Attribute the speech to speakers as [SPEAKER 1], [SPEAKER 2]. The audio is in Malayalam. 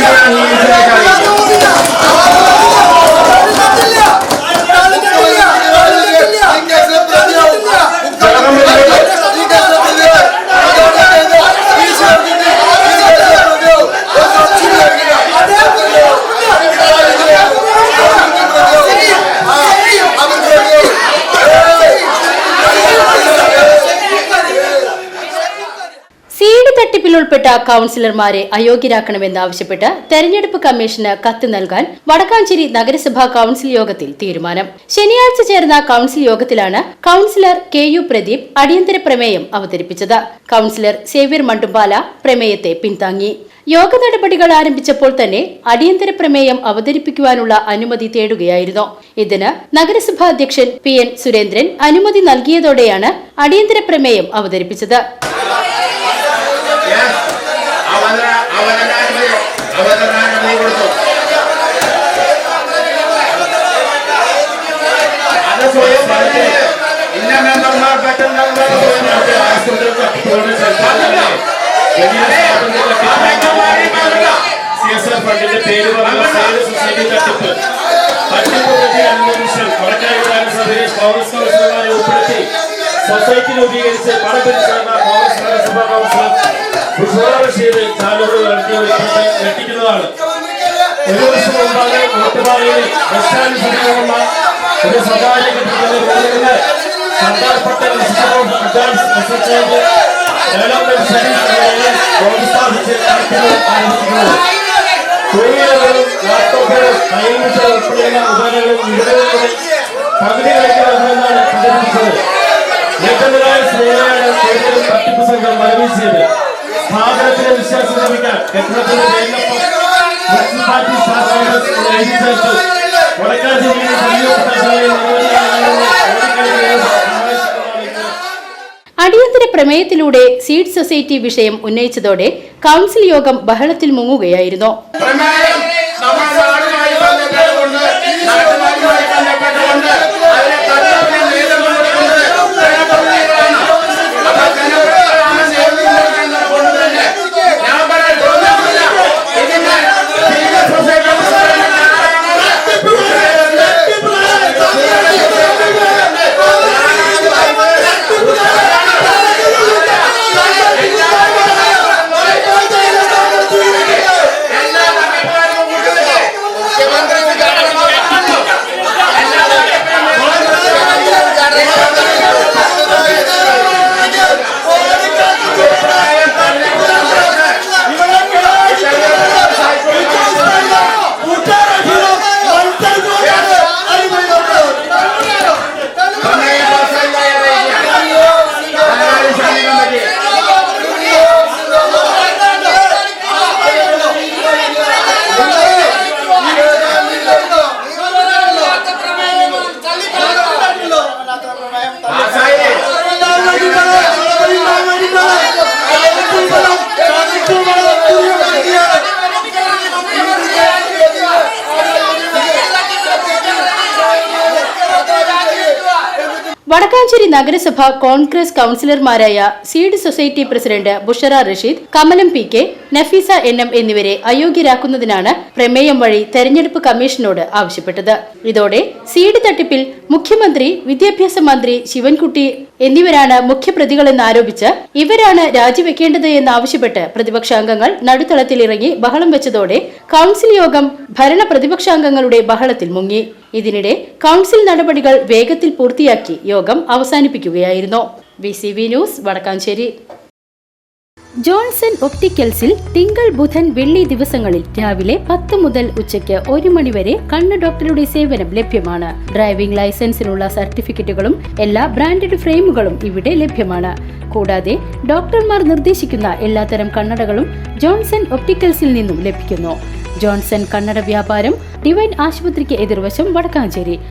[SPEAKER 1] Thank you. തട്ടിപ്പിൽ ഉൾപ്പെട്ട കൌൺസിലർമാരെ അയോഗ്യരാക്കണമെന്നാവശ്യപ്പെട്ട് തെരഞ്ഞെടുപ്പ് കമ്മീഷന് കത്ത് നൽകാൻ വടക്കാഞ്ചേരി നഗരസഭാ കൌൺസിൽ യോഗത്തിൽ തീരുമാനം. ശനിയാഴ്ച ചേർന്ന കൌൺസിൽ യോഗത്തിലാണ് കൌൺസിലർ കെ യു പ്രദീപ് അടിയന്തര പ്രമേയം അവതരിപ്പിച്ചത്. കൌൺസിലർ സേവ്യർ മണ്ടുംപാല പ്രമേയത്തെ പിന്താങ്ങി യോഗ നടപടികൾ ആരംഭിച്ചപ്പോൾ തന്നെ അടിയന്തര പ്രമേയം അവതരിപ്പിക്കുവാനുള്ള അനുമതി തേടുകയായിരുന്നു. ഇതിന് നഗരസഭാ അധ്യക്ഷൻ പി എൻ സുരേന്ദ്രൻ അനുമതി നൽകിയതോടെയാണ് അടിയന്തര പ്രമേയം അവതരിപ്പിച്ചത്.
[SPEAKER 2] അവതര അവതരാനുമതി അവതരാനുമതി കൊടുത്തു അത് സ്വയം പറഞ്ഞിട്ട് ഇന്ന മെമ്പർമാർ
[SPEAKER 3] സി എസ് ആർ ഫണ്ടിന്റെ പേര് പറഞ്ഞ സൊസൈറ്റി തട്ടിപ്പ് തട്ടിപ്പ് അനുമതിഷൻ വടക്കാട് നഗരസഭയിൽ കോൺഗ്രസ് കൗൺസിലർമാരെ ഉൾപ്പെടുത്തി സൊസൈറ്റി രൂപീകരിച്ച് പണപരിശോധന കോൺഗ്രസ് നഗരസഭാ കൗൺസിലർ ഒരു പ്രശ്നം ഞെട്ടിക്കുന്നതാണ് ഒരു വർഷം മുമ്പാണ് കൂട്ടുപാറയിൽ ബസ് സ്റ്റാൻഡ് സമീപമുള്ള ഒരു സ്വകാര്യ കെട്ടിടത്തിന്റെ മുകളിൽ പട്ടേൽ റിസർച്ച് ഡെവലപ്മെന്റ് സ്റ്റഡീസ് പ്രോത്സാഹിച്ച് നടത്തുന്നത് ആരംഭിക്കുന്നത്. ടൂവീലറുകളും ലാപ്ടോപ്പുകളും കൈമിഷകൾ ഉൾപ്പെടെയുള്ള ഉപകരണങ്ങളും വിപണികളിലൂടെ പകുതി വിലയ്ക്ക് നൽകുമെന്നാണ് പ്രചരിപ്പിച്ചത്. ലക്ഷങ്ങളായ സ്ത്രീകളാണ് കൂടുതലും തട്ടിപ്പ് സംഘം വരവീശിയത് സ്ഥാപനത്തിലെ വിശ്വാസം
[SPEAKER 1] അടിയന്തര പ്രമേയത്തിലൂടെ സീഡ് സൊസൈറ്റി വിഷയം ഉന്നയിച്ചതോടെ കൗൺസിൽ യോഗം ബഹളത്തിൽ മുങ്ങുകയായിരുന്നു. വടക്കാഞ്ചേരി നഗരസഭ Congress കൌൺസിലർമാരായ seed society president Bushara Rasheed Kamalam P K Nafeesa N M എന്നിവരെ അയോഗ്യരാക്കുന്നതിനാണ് പ്രമേയം വഴി തെരഞ്ഞെടുപ്പ് കമ്മീഷനോട് ആവശ്യപ്പെട്ടത്. ഇതോടെ സീഡ് തട്ടിപ്പിൽ മുഖ്യമന്ത്രി വിദ്യാഭ്യാസ മന്ത്രി ശിവൻകുട്ടി എന്നിവരാണ് മുഖ്യപ്രതികളെന്ന് ആരോപിച്ച് ഇവരാണ് രാജിവെക്കേണ്ടത് എന്നാവശ്യപ്പെട്ട് പ്രതിപക്ഷാംഗങ്ങൾ നടുത്തളത്തിലിറങ്ങി ബഹളം വെച്ചതോടെ കൌൺസിൽ യോഗം ഭരണ പ്രതിപക്ഷാംഗങ്ങളുടെ ബഹളത്തിൽ മുങ്ങി. ഇതിനിടെ കൌൺസിൽ നടപടികൾ വേഗത്തിൽ പൂർത്തിയാക്കി യോഗം അവസാനിപ്പിക്കുകയായിരുന്നു. V C V news Vadakkanchery. Johnson ഒപ്റ്റിക്കൽസിൽ തിങ്കൾ ബുധൻ വെള്ളി ദിവസങ്ങളിൽ രാവിലെ പത്ത് മുതൽ ഉച്ചയ്ക്ക് ഒരു മണിവരെ കണ്ണ് ഡോക്ടറുടെ സേവനം ലഭ്യമാണ്. ഡ്രൈവിംഗ് ലൈസൻസിനുള്ള സർട്ടിഫിക്കറ്റുകളും എല്ലാ ബ്രാൻഡഡ് ഫ്രെയിമുകളും ഇവിടെ ലഭ്യമാണ്. കൂടാതെ ഡോക്ടർമാർ നിർദ്ദേശിക്കുന്ന എല്ലാത്തരം കണ്ണടകളും ജോൺസൺ ഒപ്റ്റിക്കൽസിൽ നിന്നും ലഭിക്കുന്നു. ജോൺസൺ കണ്ണട വ്യാപാരം ഡിവൈൻ ആശുപത്രിക്ക് എതിർവശം വടക്കാഞ്ചേരി.